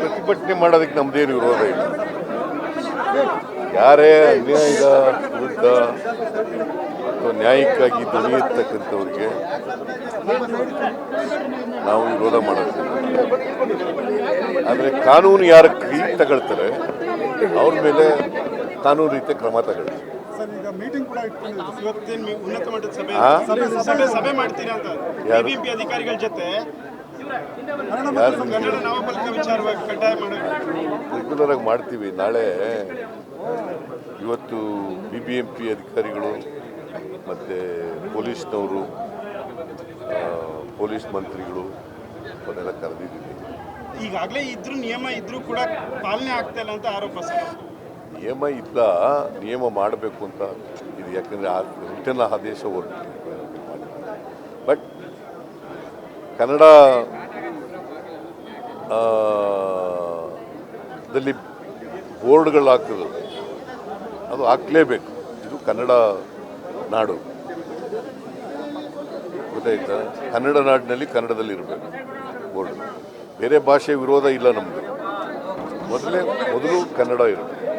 ಪ್ರತಿಭಟನೆ ಮಾಡೋದಕ್ಕೆ ನಮ್ದೇನು ವಿರೋಧ ಇಲ್ಲ. ಯಾರೇ ಅನ್ಯಾಯದ ವಿರುದ್ಧ ಅಥವಾ ನ್ಯಾಯಕ್ಕಾಗಿ ದುಡಿಯತಕ್ಕಂಥವ್ರಿಗೆ ನಾವು ವಿರೋಧ ಮಾಡೋದಿಲ್ಲ. ಆದರೆ ಕಾನೂನು ಯಾರ ಕೈ ತಗೊಳ್ತಾರೆ, ಅವ್ರ ಮೇಲೆ ಕಾನೂನು ರೀತಿಯ ಕ್ರಮ ತಗೊಳ್ತಾರೆ. ಸರ್ ಈಗ ಮೀಟಿಂಗ್ ಕೂಡ ಇಟ್ಕೊಂಡಿದ್ದೀವಿ ಇವತ್ತೇನು ನೀವು ಉನ್ನತ ಮಟ್ಟದ ಸಭೆ ಆ? ಸಭೆ ಸಭೆ ಮಾಡ್ತೀರಾ ಅಂತ. ಯಾರು? ಬಿಬಿಎಂಪಿ ಅಧಿಕಾರಿಗಳ ಜೊತೆ. ರೆಗ್ಯುಲರ್ ಆಗಿ ಮಾಡ್ತೀವಿ. ನಾಳೆ ಇವತ್ತು ಬಿ ಬಿ ಎಂ ಪಿ ಅಧಿಕಾರಿಗಳು ಮತ್ತು ಪೊಲೀಸ್ನವರು ಪೊಲೀಸ್ ಮಂತ್ರಿಗಳು ಅವನ್ನೆಲ್ಲ ಕರೆದಿದ್ದೀವಿ. ಈಗಾಗಲೇ ಇದ್ರೂ ನಿಯಮ ಇದ್ರೂ ಕೂಡ ಪಾಲನೆ ಆಗ್ತಾ ಇಲ್ಲ ಅಂತ ಆರೋಪ ಸರ್. ನಿಯಮ ಇಲ್ಲ ನಿಯಮ ಮಾಡಬೇಕು ಅಂತ ಇದು ಯಾಕಂದರೆ ಆ ರಿಟರ್ನ್ ಆದೇಶ ಬಟ್ ಕನ್ನಡ ದಲ್ಲಿ ಬೋರ್ಡ್ಗಳು ಹಾಕೋದು ಅದು ಹಾಕ್ಲೇಬೇಕು. ಇದು ಕನ್ನಡ ನಾಡು. ಗೊತ್ತಾಯ್ತಾ? ಕನ್ನಡ ನಾಡಿನಲ್ಲಿ ಕನ್ನಡದಲ್ಲಿ ಇರಬೇಕು ಬೋರ್ಡ್. ಬೇರೆ ಭಾಷೆ ವಿರೋಧ ಇಲ್ಲ ನಮ್ಮದು ಮೊದಲೇ, ಮೊದಲು ಕನ್ನಡ ಇರಬೇಕು.